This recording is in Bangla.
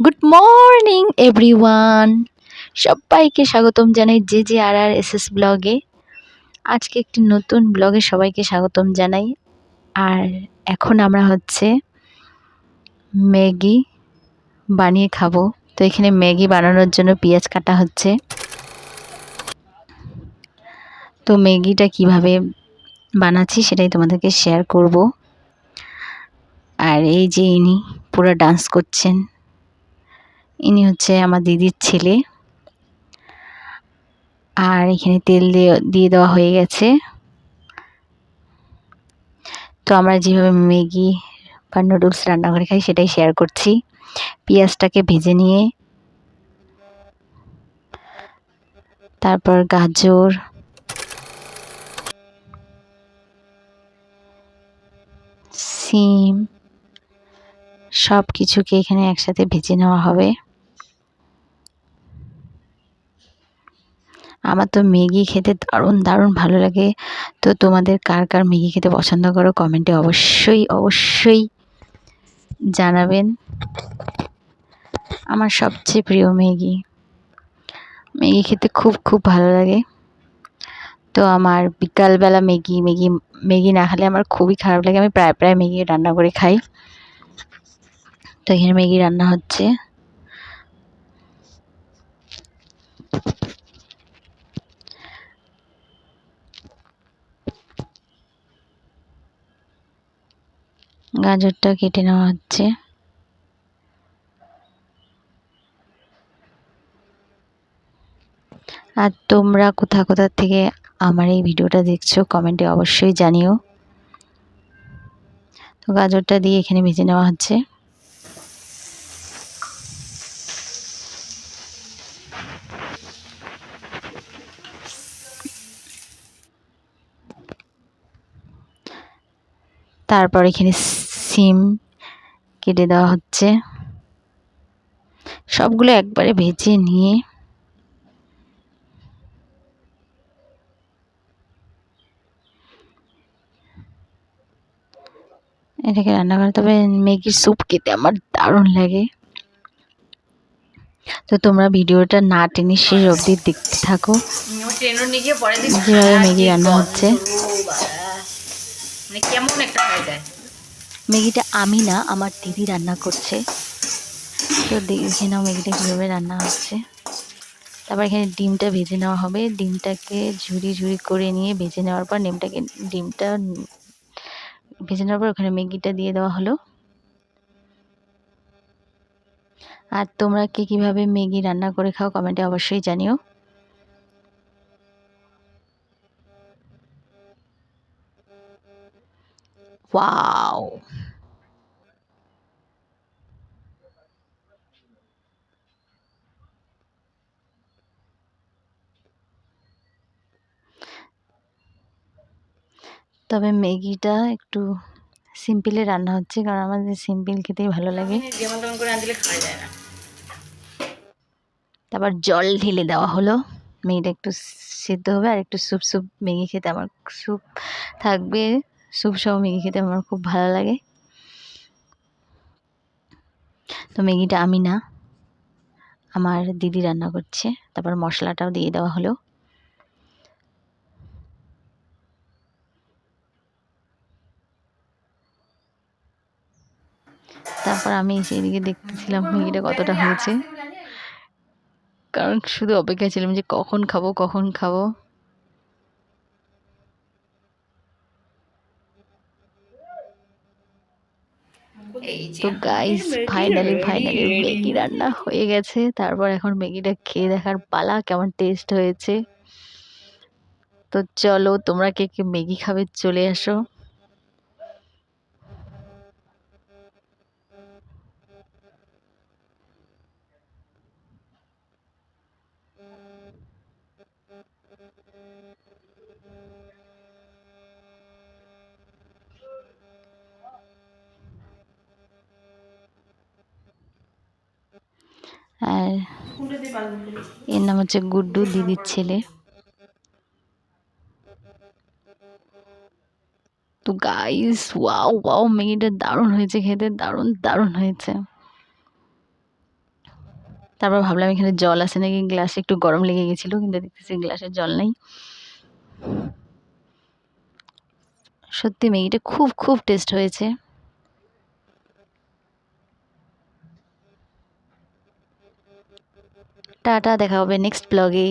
গুড মর্নিং এভরিওয়ান সবাইকে স্বাগতম জানাই J J R R S S ব্লগে। আজকে একটি নতুন ব্লগে সবাইকে স্বাগতম জানাই। আর এখন আমরা হচ্ছে ম্যাগি বানিয়ে খাব। তো এখানে ম্যাগি বানানোর জন্য পেঁয়াজ কাটা হচ্ছে। তো ম্যাগিটা কীভাবে বানাচ্ছি সেটাই তোমাদেরকে শেয়ার করব। আর এই যে ইনি পুরো ডান্স করছেন। ইনি হচ্ছে আমার দিদির ছেলে। আর এখানে তেল দিয়ে দিয়ে দেওয়া হয়ে গেছে। তো আমরা যেভাবে ম্যাগি বা নুডলস রান্না করে খাই সেটাই শেয়ার করছি। পেঁয়াজটাকে ভেজে নিয়ে। তারপর গাজর। সিম। সব কিছুকে এখানে একসাথে ভেজে নেওয়া হবে। আমার তো ম্যাগি খেতে দারুণ দারুণ ভালো লাগে। তো তোমাদের কার কার ম্যাগি খেতে পছন্দ করো কমেন্টে অবশ্যই অবশ্যই জানাবেন। আমার সবচেয়ে প্রিয় ম্যাগি। ম্যাগি খেতে খুব খুব ভালো লাগে। তো আমার বিকালবেলা ম্যাগি ম্যাগি ম্যাগি না খেলে আমার খুবই খারাপ লাগে। আমি প্রায় প্রায় ম্যাগি রান্না করে খাই। তো এখানে ম্যাগি রান্না হচ্ছে। গাজরটা কেটে নেওয়া হচ্ছে। আর তোমরা কোথা কোথা থেকে আমার এই ভিডিওটা দেখছ, কমেন্টে অবশ্যই জানিও। তো গাজরটা দিয়ে এখানে ভেজে নেওয়া হচ্ছে। তারপর এখানে সিম কেটে দেওয়া হচ্ছে। সবগুলো একবারে ভেজে নিয়ে এটাকে রান্না করে। তবে ম্যাগির স্যুপ খেতে আমার দারুণ লাগে। তো তোমরা ভিডিওটা না টেনে শেষ অবধি দেখতে থাকো। যেভাবে ম্যাগি রান্না হচ্ছে? মানে কেমন একটা হয়ে যায়? ম্যাগিটা আমি না আমার দিদি রান্না করছে। তো দেখে নাও ম্যাগিটা কীভাবে রান্না হচ্ছে। তারপর এখানে ডিমটা ভেজে নেওয়া হবে। ডিমটাকে ঝুরি ঝুরি করে নিয়ে ভেজে নেওয়ার পর ডিমটাকে, ডিমটা ভেজে নেওয়ার পর ওখানে ম্যাগিটা দিয়ে দেওয়া হলো। আর তোমরা কে কীভাবে ম্যাগি রান্না করে খাও কমেন্টে অবশ্যই জানিও। ওয়াও তবে ম্যাগিটা একটু সিম্পলে রান্না হচ্ছে কারণ আমাদের সিম্পল খেতেই ভালো লাগে। তারপর জল ঢেলে দেওয়া হলো। ম্যাগিটা একটু সিদ্ধ হবে আর একটু স্যুপ স্যুপ ম্যাগি খেতে আমার স্যুপ থাকবে। স্যুপ সহ ম্যাগি খেতে আমার খুব ভালো লাগে। তো ম্যাগিটা আমি না, আমার দিদি রান্না করছে, তারপর মশলাটাও দিয়ে দেওয়া হলো। তারপর আমি সেদিকে দেখতেছিলাম ম্যাগিটা কতটা হয়েছে। কারণ শুধু অপেক্ষা ছিলাম যে কখন খাব কখন খাব। তো গাইস ফাইনালি ফাইনালি ম্যাগি রান্না হয়ে গেছে। তারপর এখন ম্যাগিটা খেয়ে দেখার পালা কেমন টেস্ট হয়েছে। তো চলো তোমরা কে কে ম্যাগি খাবে চলে আসো। এর নাম হচ্ছে গুড্ডু দিদির ছেলে। তো গাইস ওয়াও ওয়াও ম্যাগিটা দারুণ হয়েছে খেতে, দারুণ দারুণ হয়েছে। তারপর ভাবলাম এখানে জল আছে নাকি, গ্লাসে একটু গরম লেগে গেছিল, কিন্তু দেখতেছি গ্লাসে জল নেই। সত্যি ম্যাগিটা খুব খুব টেস্ট হয়েছে। টাটা দেখা হবে নেক্সট ব্লগে